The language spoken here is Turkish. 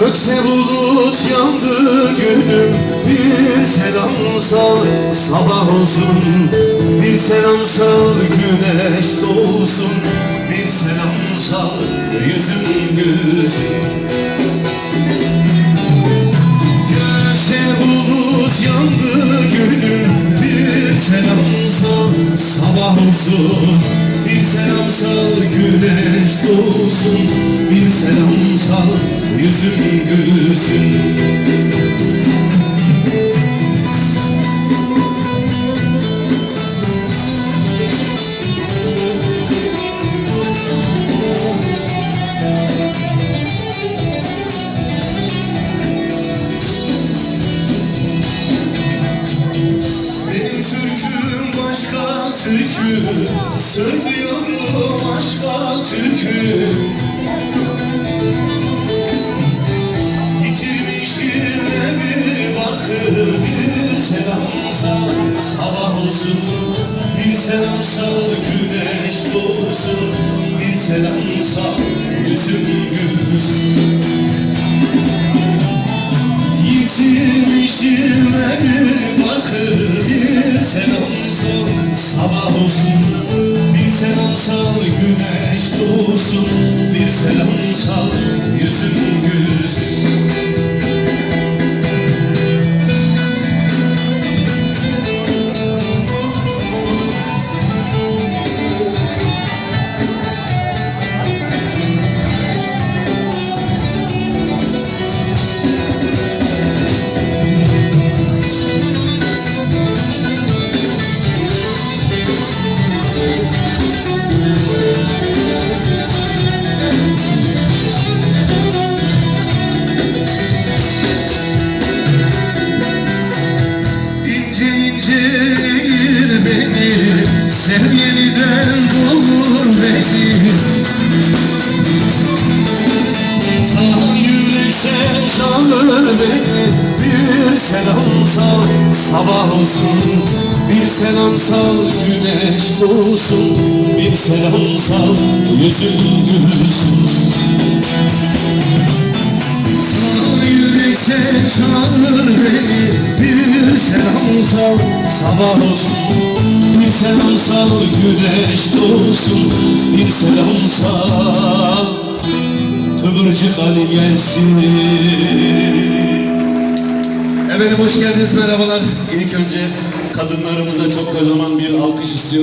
Gökte bulut yandı gönlüm Bir selam sal sabah olsun. Bir selam sal güneş doğsun. Bir selam sal yüzüm gülsün. Gökte bulut yandı gönlüm Bir selam sal sabah olsun selam sal güneş doğsun. Bir selam sal yüzüm gülsün türkü. Söylüyorum aşka türkü. Yitirmişim bir barkı Bir selamsa sabah olsun. Bir selamsa güneş doğsun. Bir selamsa yüzüm gülsün. Yitirmişim bir barkı selam sal sabah olsun. Bir selam sal güneş doğsun. Bir selam sal yüzüm Sev yeniden doğur beni Ah yürek sen beni. Bir selam sal sabah olsun. Bir selam sal güneş doğsun. Bir selam sal yüzün gülsün. Sana yürek sen çağır beni. Bir selam sal sabah olsun Bir selam sal güneş doğsun. Bir selam sal. Kıvırcık Ali gelsin. Efendim hoş geldiniz merhabalar. İlk önce kadınlarımıza çok kocaman bir alkış istiyoruz